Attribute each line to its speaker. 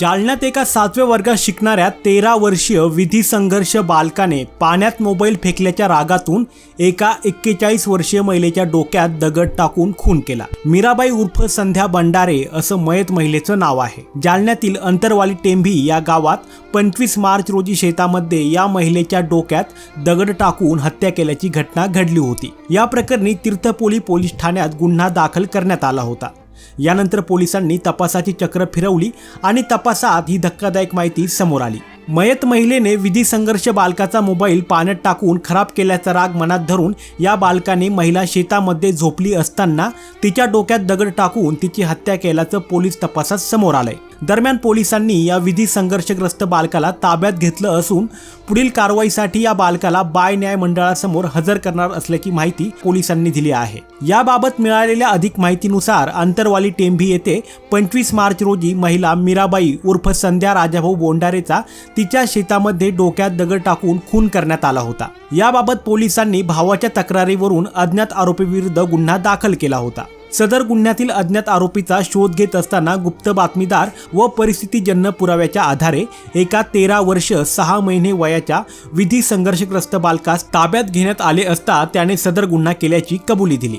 Speaker 1: जालन्यात एका सातव्या वर्गात शिकणाऱ्या तेरा वर्षीय विधी संघर्ष बालकाने पाण्यात मोबाईल फेकल्याच्या रागातून एका एक्केचाळीस वर्षीय महिलेच्या डोक्यात दगड टाकून खून केला. मीराबाई उर्फ संध्या भंडारे असं मयत महिलेचं नाव आहे. जालन्यातील अंतरवाली टेंभी या गावात पंचवीस मार्च रोजी शेतामध्ये या महिलेच्या डोक्यात दगड टाकून हत्या केल्याची घटना घडली होती. या प्रकरणी तीर्थपोली पोलीस ठाण्यात गुन्हा दाखल करण्यात आला होता. यानंतर पोलिसांनी तपासाची चक्र फिरवली आणि तपासात ही धक्कादायक माहिती समोर आली. मयत महिलेने विधी संघर्ष बालकाचा मोबाईल पाण्यात टाकून खराब केल्याचा राग मनात धरून या बालकाने महिला शेतामध्ये झोपली असताना तिच्या डोक्यात दगड टाकून तिची हत्या केल्याचं पोलीस तपासात समोर आलंय. दरम्यान पोलिसांनी या विधी संघर्षग्रस्त बालकाला ताब्यात घेतलं असून पुढील कारवाईसाठी या बालकाला बाय न्याय मंडळासमोर हजर करणार असल्याची माहिती पोलिसांनी दिली आहे. याबाबत मिळालेल्या अधिक माहितीनुसार अंतरवाली टेंभी येथे पंचवीस मार्च रोजी महिला मीराबाई उर्फ संध्या राजाभाऊ बोंडारेचा तिच्या शेतामध्ये डोक्यात दगड टाकून खून करण्यात आला होता. याबाबत पोलिसांनी भावाच्या तक्रारीवरून अज्ञात आरोपीविरुद्ध गुन्हा दाखल केला होता. सदर गुन्ह्यातील अज्ञात आरोपीचा शोध घेत असताना गुप्त बातमीदार व परिस्थितीजन्य पुराव्याच्या आधारे एका तेरा वर्ष सहा महिने वयाच्या विधी संघर्षग्रस्त बालकास ताब्यात घेण्यात आले असता त्याने सदर गुन्हा केल्याची कबुली दिली.